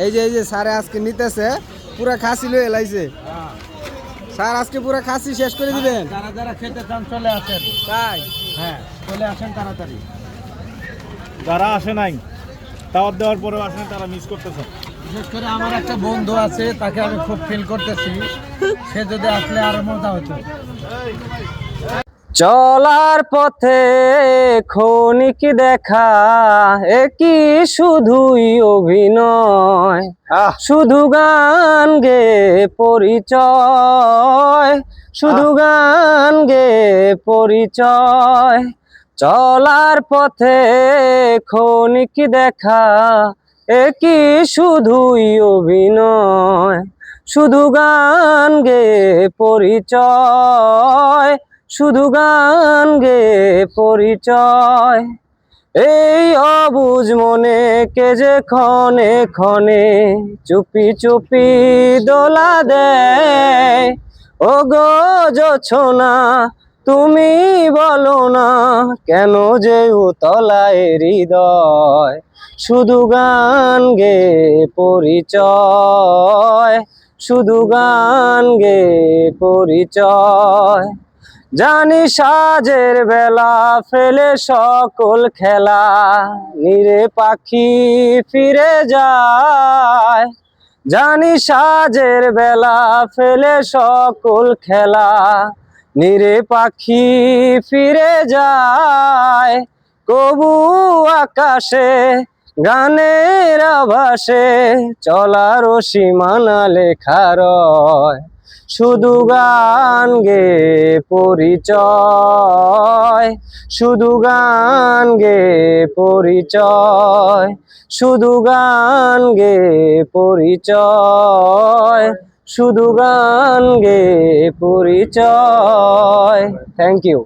এই যে এই যে স্যারে আজকে নিতেছে পুরা খাসি লয়ে এলাইছে স্যার আজকে পুরা খাসি শেষ করে দিবেন? যারা যারা খেতে চান চলে আসেন। তাই? হ্যাঁ চলে আসেন তাড়াতাড়ি। যারা আসে নাই দাওয়াত দেওয়ার পরেও আসেন তারা মিস করতেছেন বিশেষ করে আমার একটা বন্ধু আছে তাকে আমি খুব ফিল করতেছি। সে যদি আসলে আরও মজা হতো। চলার পথে ক্ষণিক দেখা একই শুধুই অভিনয়? শুধু গান গে পরিচয় শুধু গান গে পরিচয়। চলার পথে ক্ষণিক দেখা একই শুধুই অভিনয়? শুধু গান গে পরিচয় শুধু গান গে পরিচয়। এই অবুজ মনে কে যে ক্ষণে ক্ষণে চুপি চুপি দোলা দেয়। ও গো জোছনা, তুমি বলো না কেন যে উতলায় হৃদয়। শুধু গান গে পরিচয়, শুধু গান গে পরিচয়। জানি সাজের বেলা ফেলে সকল খেলা, নিরে পাখি ফিরে যায়। জানি সাজের বেলা ফেলে সকল খেলা, নিরে পাখি ফিরে যায়। কবু আকাশে, গানের আভাসে চলার সীমানা লেখা রয়। শুধু গান গে পরিচয়। শুধু গান গে পরিচয়। শুধু গান গে পরিচয়। শুধু গান গে পরিচয়। Thank you